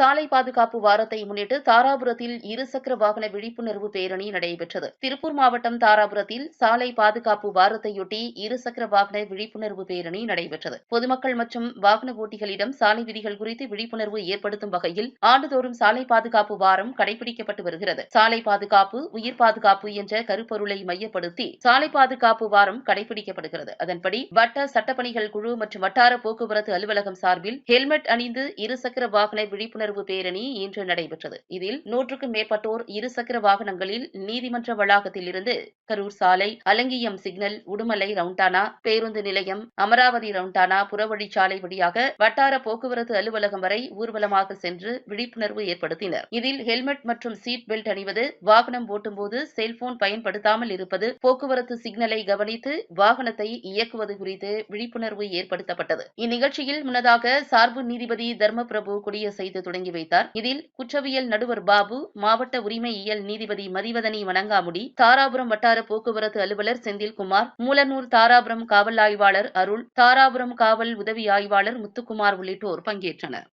சாலை பாதுகாப்பு வாரத்தை முன்னிட்டு தாராபுரத்தில் இருசக்கர வாகன விழிப்புணர்வு பேரணி நடைபெற்றது. திருப்பூர் மாவட்டம் தாராபுரத்தில் சாலை பாதுகாப்பு வாரத்தையொட்டி இருசக்கர வாகன விழிப்புணர்வு பேரணி நடைபெற்றது. பொதுமக்கள் மற்றும் வாகன ஓட்டிகளிடம் சாலை விதிகள் குறித்து விழிப்புணர்வு ஏற்படுத்தும் வகையில் ஆண்டுதோறும் சாலை பாதுகாப்பு வாரம் கடைபிடிக்கப்பட்டு வருகிறது. சாலை பாதுகாப்பு உயிர் பாதுகாப்பு என்ற கருப்பொருளை மையப்படுத்தி சாலை பாதுகாப்பு வாரம் கடைபிடிக்கப்படுகிறது. அதன்படி வட்ட சட்டப்பணிகள் குழு மற்றும் வட்டார போக்குவரத்து அலுவலகம் சார்பில் ஹெல்மெட் அணிந்து இருசக்கர வாகன விழிப்புணர்வு பேரணி இன்று நடைபெற்றது. இதில் நூற்றுக்கும் மேற்பட்டோர் இருசக்கர வாகனங்களில் நீதிமன்ற வளாகத்தில் இருந்து கரூர் சாலை அலங்கியம் சிக்னல் உடுமலை ரவுண்டானா பேருந்து நிலையம் அமராவதி ரவுண்டானா புறவழிச்சாலை வழியாக வட்டார போக்குவரத்து அலுவலகம் வரை ஊர்வலமாக சென்று விழிப்புணர்வு ஏற்படுத்தினர். இதில் ஹெல்மெட் மற்றும் சீட் பெல்ட் அணிவது வாகனம் ஓட்டும்போது செல்போன் பயன்படுத்தாமல் இருப்பது போக்குவரத்து சிக்னலை கவனித்து வாகனத்தை இயக்குவது குறித்து விழிப்புணர்வு ஏற்படுத்தப்பட்டது. இந்நிகழ்ச்சியில் முன்னதாக சார்பு நீதிபதி தர்மபிரபு கொடியசைத்து தொடங்கி தொடங்கி வைத்தார். இதில் குற்றவியல் நடுவர் பாபு மாவட்ட உரிமையியல் நீதிபதி மதிவதனி வணங்காமுடி தாராபுரம் வட்டார போக்குவரத்து அலுவலர் செந்தில்குமார் மூலனூர் தாராபுரம் காவல் ஆய்வாளர் அருள் தாராபுரம் காவல் உதவி ஆய்வாளர் முத்துக்குமார் உள்ளிட்டோர் பங்கேற்றனர்.